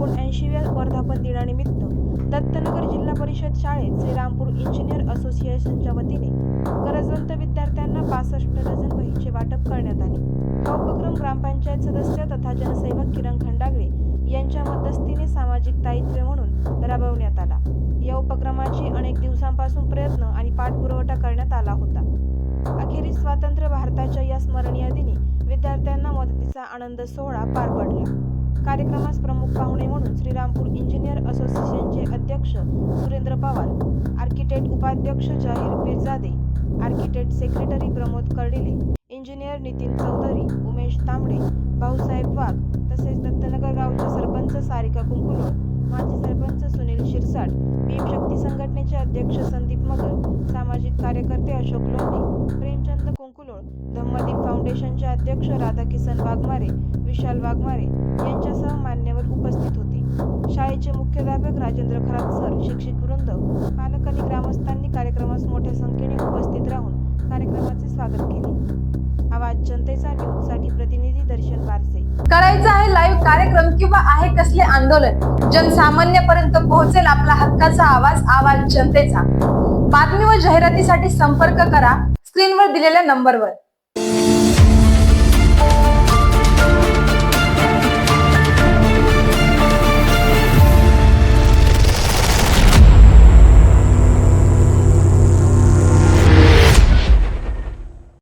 एकोणऐंशीव्या वर्धापन दिनानिमित्त दत्तनगर जिल्हा परिषद शाळेत श्रीरामपूर इंजिनियर असोसिएशनच्या वतीने गरजवंत विद्यार्थ्यांना पासष्ट डझन वहीचे वाटप करण्यात आले. हा उपक्रम ग्रामपंचायत सदस्य तथा जनसेवक किरण खंडागळे यांच्या मध्यस्थीने सामाजिक दायित्व म्हणून राबवण्यात आला. या उपक्रमाची अनेक दिवसांपासून प्रयत्न आणि पाठपुरवठा करण्यात आला होता. अखेरीस स्वातंत्र्य भारताच्या या स्मरणीय दिनी विद्यार्थ्यांना मदतीचा आनंद सोहळा पार पडला. कार्यक्रमास प्रमुख पाहुणे म्हणून श्रीरामपूर इंजिनियर असोसिएशनचे अध्यक्ष सुरेंद्र पवार आर्किटेक्ट उपाध्यक्ष Jahir Pirjade architect secretary Pramod Kardile engineer Nitin Chaudhari Umesh Tambade Bhausaheb Wagh तसेच दत्तनगर गावच्या सरपंच सारिका कुंकुलोळ माजी सरपंच सुनील शिरसाट भीमशक्ती संघटनेचे अध्यक्ष संदीप मगर सामाजिक कार्यकर्ते अशोक लोंढे फाउंडेशनचे अध्यक्ष राधाकिसन वाघमारे विशाल वाघमारे यांच्यासह मान्यवर उपस्थित होते. शाळेचे मुख्याध्यापक राजेंद्र खरात सर शिक्षक वृंद पालक आणि ग्रामस्थांनी कार्यक्रमास मोठ्या संख्येने उपस्थित राहून कार्यक्रमाचे स्वागत केले. आवाज जनतेचा न्यूजसाठी प्रतिनिधी दर्शन बारसे. करायचं आहे लाईव्ह कार्यक्रम किंवा आहे कसले आंदोलन? जनसामान्यपर्यंत पोहोचेल आपला हक्काचा आवाज आवाज जनतेचा. बातमी व जाहिरातीसाठी संपर्क करा. स्क्रीनवर दिलेल्या नंबरवर.